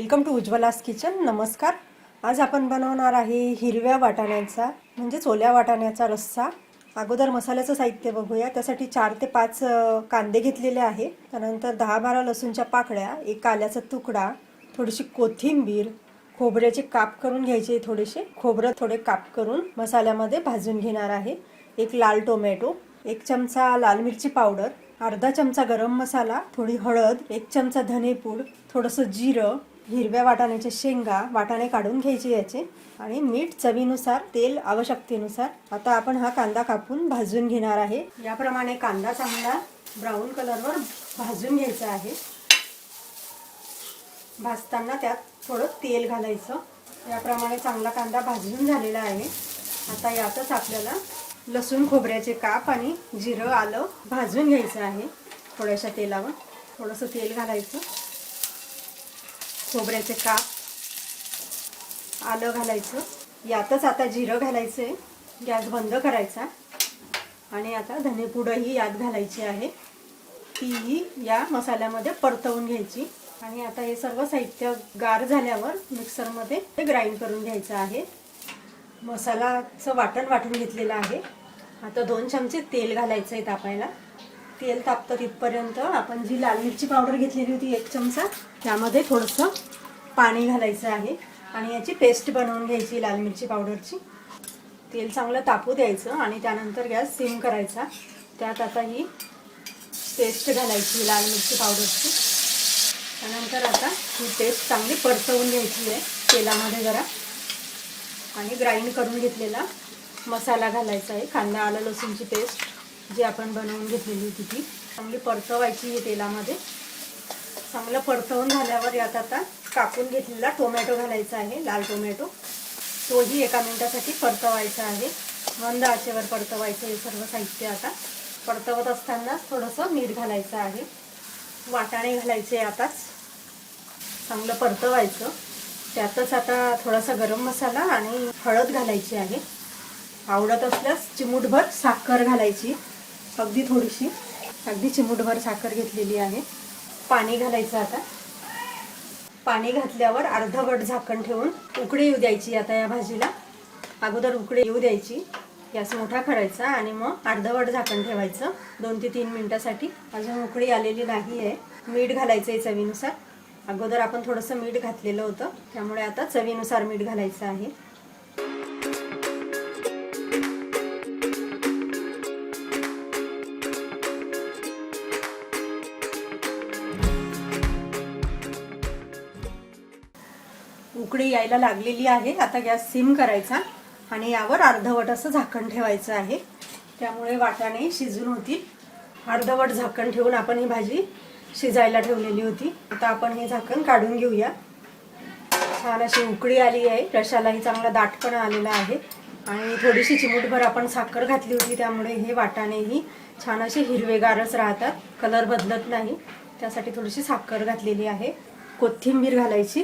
Welcome to उज्ज्वलास kitchen. नमस्कार. आज आपण बनवणार आहे हिरव्या वाटाण्याचा म्हणजे ओल्या वाटाण्याचा रस्सा. अगोदर मसाल्याचं साहित्य बघूया. त्यासाठी चार ते पाच कांदे घेतलेले आहे. त्यानंतर दहा बारा लसूणच्या पाकळ्या एक आल्याचा तुकडा थोडीशी कोथिंबीर खोबऱ्याचे काप करून घ्यायचे थोडेसे. खोबरं थोडे काप करून मसाल्यामध्ये भाजून घेणार आहे. एक लाल टोमॅटो एक चमचा लाल मिरची पावडर अर्धा चमचा गरम मसाला थोडी हळद एक चमचा धनेपूड थोडंसं जिरं हिरव्या वाटाण्याच्या शेंगा वाटाणे काढून घ्यायचे याचे आणि मीठ चवीनुसार तेल आवश्यकतेनुसार. आता आपण हा कांदा कापून भाजून घेणार आहे. याप्रमाणे कांदा चांगला ब्राऊन कलरवर भाजून घ्यायचा आहे. भाजताना त्यात थोडं तेल घालायचं. याप्रमाणे चांगला कांदा भाजून झालेला आहे. आता यातच आपल्याला लसूण खोबऱ्याचे काप आणि जिरं आलं भाजून घ्यायचं आहे थोड्याशा तेलावर. थोडंसं तेल घालायचं. खोबऱ्याचे काप आलं घालायचं. यातच आता जिरं घालायचं आहे गॅस बंद करायचा. आणि आता धनेपूडही यात घालायची आहे. तीही या मसाल्यामध्ये परतवून घ्यायची. आणि आता हे सर्व साहित्य गार झाल्यावर मिक्सरमध्ये ते ग्राइंड करून घ्यायचं आहे. मसालाचं वाटण वाटून घेतलेलं आहे. आता दोन चमचे तेल घालायचं आहे तापायला. तेल तापतं तिथपर्यंत आपण जी लाल मिरची पावडर घेतलेली होती एक चमचा त्यामध्ये थोडंसं पाणी घालायचं आहे. आणि याची पेस्ट बनवून घ्यायची लाल मिरची पावडरची तेल चांगलं तापू द्यायचं आणि त्यानंतर गॅस सिम करायचा. त्यात आता ही पेस्ट घालायची लाल मिरची पावडरची त्यानंतर आता ही पेस्ट चांगली परतवून घ्यायची आहे तेलामध्ये जरा. आणि ग्राइंड करून घेतलेला मसाला घालायचा आहे कांदा आलं लसूणची पेस्ट जी आपण बनवून घेतलेली होती ती. चांगली परतवायची ही तेलामध्ये. चांगलं परतवून झाल्यावर यात आता कापून घेतलेला टोमॅटो घालायचा आहे लाल टोमॅटो. तोही एका मिनिटासाठी परतवायचा आहे. मंद आचेवर परतवायचं हे सर्व साहित्य आता. परतवत असताना थोडंसं मीठ घालायचं आहे. वाटाणे घालायचे आताच. चांगलं परतवायचं. त्यातच आता थोडासा गरम मसाला आणि हळद घालायची आहे. आवडत असल्यास चिमूटभर साखर घालायची. अगदी थोडीशी. अगदी चिमूटभर साखर घेतलेली आहे. पाणी घालायचं आता. पाणी घातल्यावर अर्धवट झाकण ठेवून उकडे येऊ द्यायची आता या भाजीला. अगोदर उकडे येऊ द्यायची. गॅस मोठा करायचा आणि मग अर्धवट झाकण ठेवायचं. दोन ते तीन मिनटासाठी. अजून उकळी आलेली नाही आहे. मीठ घालायचं आहे चवीनुसार. अगोदर आपण थोडंसं मीठ घातलेलं होतं. त्यामुळे आता चवीनुसार मीठ घालायचं आहे. उकळी यायला लागलेली आहे. आता गॅस सिम करायचा आणि यावर अर्धवट असं झाकण ठेवायचं आहे. त्यामुळे वाटाणे शिजून होतील. अर्धवट झाकण ठेवून आपण ही भाजी शिजायला ठेवलेली होती. आता आपण हे झाकण काढून घेऊया. छान अशी उकळी आली आहे. रशालाही चांगला दाटपणा आलेला आहे. आणि थोडीशी चिमूटभर आपण साखर घातली होती. त्यामुळे हे वाटाणेही छान असे हिरवेगारच राहतात. कलर बदलत नाही. त्यासाठी थोडीशी साखर घातलेली आहे. कोथिंबीर घालायची.